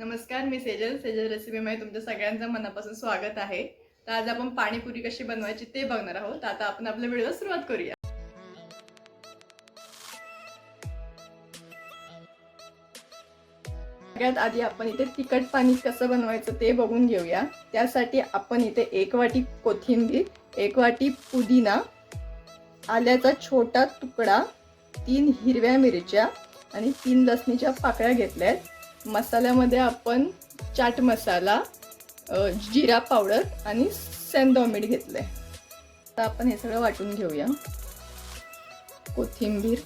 नमस्कार मी सेजल. सेजल रेसिपीमध्ये तुमच्या सगळ्यांचं मनापासून स्वागत आहे. तर आज आपण पाणीपुरी कशी बनवायची ते बघणार आहोत. आता आपण आपल्या व्हिडिओला सुरुवात करूया. सगळ्यात आधी आपण इथे तिखट पाणी कसं बनवायचं ते बघून घेऊया. त्यासाठी आपण इथे एक वाटी कोथिंबीर एक वाटी पुदिना आल्याचा छोटा तुकडा तीन हिरव्या मिरच्या आणि तीन लसणीच्या पाकळ्या घेतल्या आहेत मसाल्यामध्ये आपण चाट मसाला जिरा पावडर आणि सेंदो मीठ घेतलंय. आता आपण हे सगळं वाटून घेऊया. कोथिंबीर.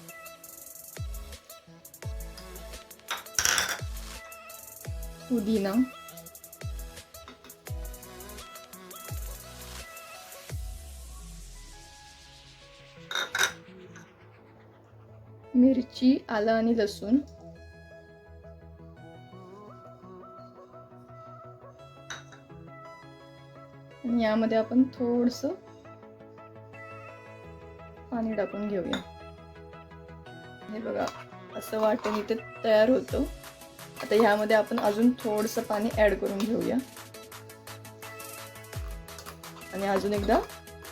पुदिना. मिरची आलं आणि लसूण. आणि यामध्ये आपण थोडस पाणी टाकून घेऊया. हे बघा असं वाटण इथे तयार होतं. आता ह्यामध्ये आपण अजून थोडस पाणी ऍड करून घेऊया. आणि अजून एकदा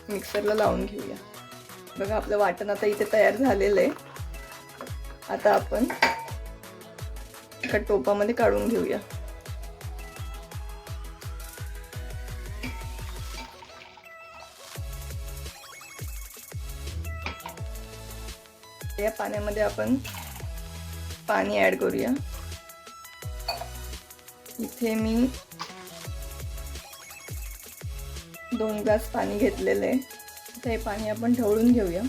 मिक्सरला लावून घेऊया. बघा आपलं वाटण आता इथे तयार झालेलं आहे. आता आपण एका टोपामध्ये काढून घेऊया. या पाण्यामध्ये आपण पाणी ऍड करूया. इथे मी दोन ग्लास पाणी घेतलेलं आहे. आता हे पाणी आपण ढवळून घेऊया.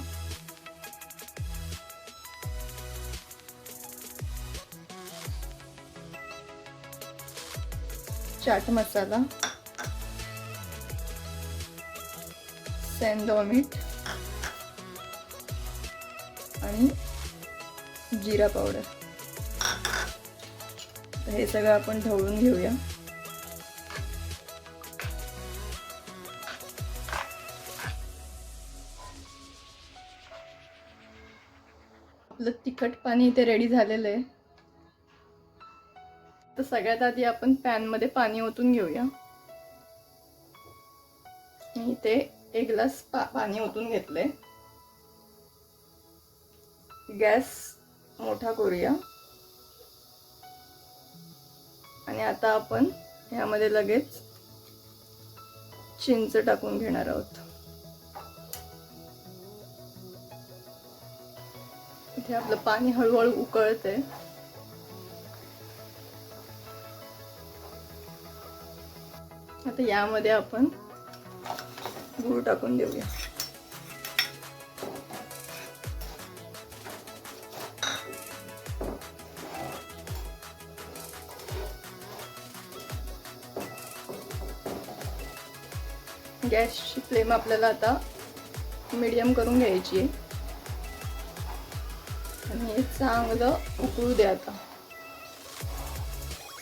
चाट मसाला सेंदो मीठ आणि जिरा पावडर हे सगळं आपण ढवळून घेऊया. आपलं तिखट पाणी इथे रेडी झालेलं आहे. तर सगळ्यात आधी आपण पॅनमध्ये पाणी ओतून घेऊया. मी इथे एक ग्लास पा पाणी ओतून घेतलंय. गॅस मोठा करूया. आणि आता आपण ह्यामध्ये लगेच चिंच टाकून घेणार आहोत. इथे आपलं पाणी हळूहळू उकळते. आता यामध्ये आपण गूळ टाकून देऊया. गॅसची फ्लेम आपल्याला आता मीडियम करून घ्यायची आहे. आणि हे चांगलं उकळू द्या आता.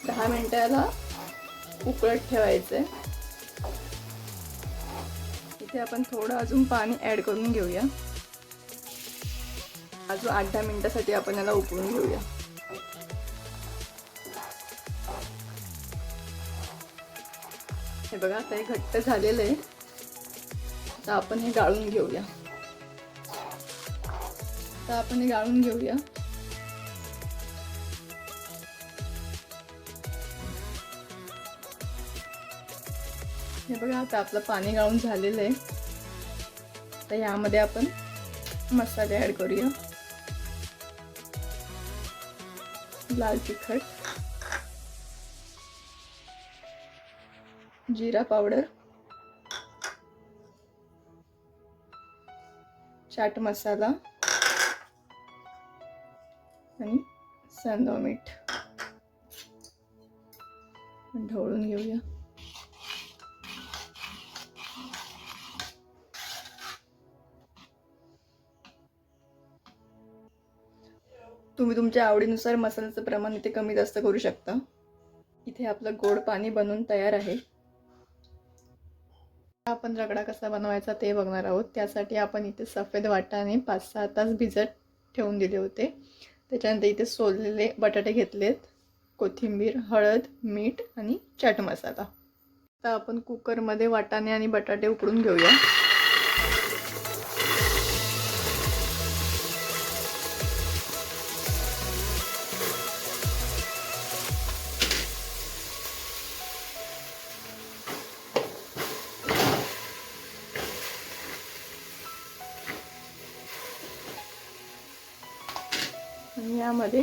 दहा मिनटाला उकळत ठेवायचं आहे. इथे आपण थोडं अजून पाणी ऍड करून घेऊया. अजून आठ दहा मिनटासाठी आपण याला उकळून घेऊया. हे बघा आता हे घट्ट झालेलं आहे. तर आपण हे गाळून घेऊया. तर आपण हे गाळून घेऊया. हे बघा आता आपलं पाणी गाळून झालेलं आहे. तर यामध्ये आपण मसाले ऍड करूया. लाल तिखट जिरा पावडर चाट मसाला आणि सांदो मीठ. ढवळून घेऊया. तुम्ही तुमच्या आवडीनुसार मसाल्याचं प्रमाण इथे कमी जास्त करू शकता. इथे आपलं गोड पाणी बनवून तयार आहे. आपण रगडा कसा बनवायचा ते बघणार आहोत. त्यासाठी आपण इथे सफेद वाटाणे पाच सहा तास भिजत ठेवून दिले होते. त्याच्यानंतर इथे सोललेले बटाटे घेतलेत. कोथिंबीर हळद मीठ आणि चाट मसाला. आता आपण कुकरमध्ये वाटाणे आणि बटाटे उकडून घेऊया. आणि यामध्ये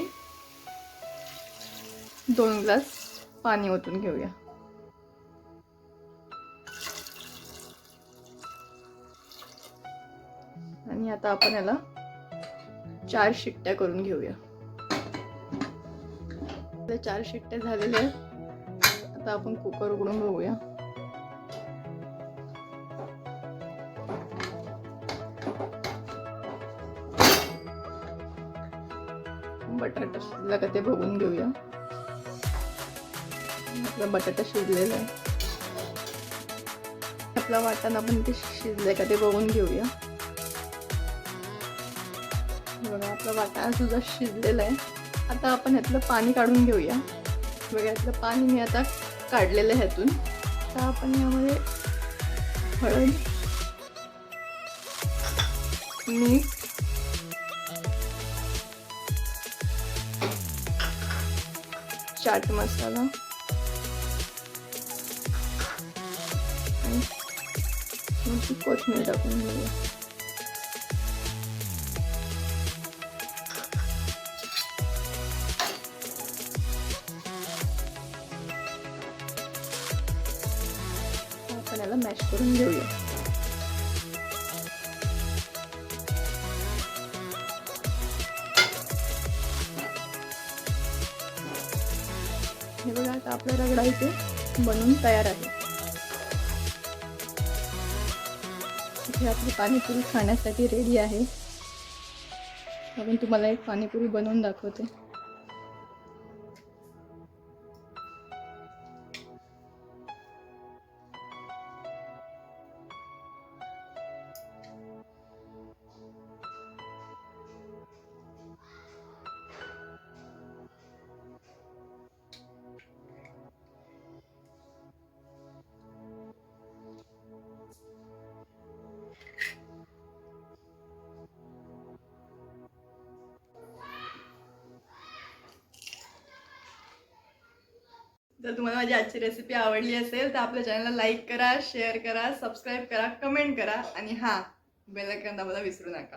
दोन ग्लास पाणी ओतून घेऊया. आणि आता आपण याला चार शिट्ट्या करून घेऊया. चार शिट्ट्या झालेल्या आहेत. आता आपण कुकर उघडून बघूया. बटाटा शिजला का ते बघून घेऊया. आपला बटाटा शिजलेला आहे. आपला वाटाणा पण ते शिजलाय का ते बघून घेऊया. बघा आपला वाटाणा सुद्धा शिजलेला आहे. आता आपण ह्यातलं पाणी काढून घेऊया. बघा यातलं पाणी मी आता काढलेलं आहे ह्यातून. आता आपण यामध्ये हळद मीठ चाट मसाला आणि थोडीशी कोथिंबीर टाकून घेऊया आपण याला मॅश करून हे बघा आता आपला रगडा इथे बनून तयार आहे. इथे आपली पाणीपुरी खाण्यासाठी रेडी आहे. आपण तुम्हाला एक पाणीपुरी बनवून दाखवते. जर तुम्हाला माझी आजची रेसिपी आवडली असेल तर आपल्या चॅनलला लाईक करा शेअर करा सबस्क्राईब करा कमेंट करा आणि हां बेल दाबायला विसरू नका.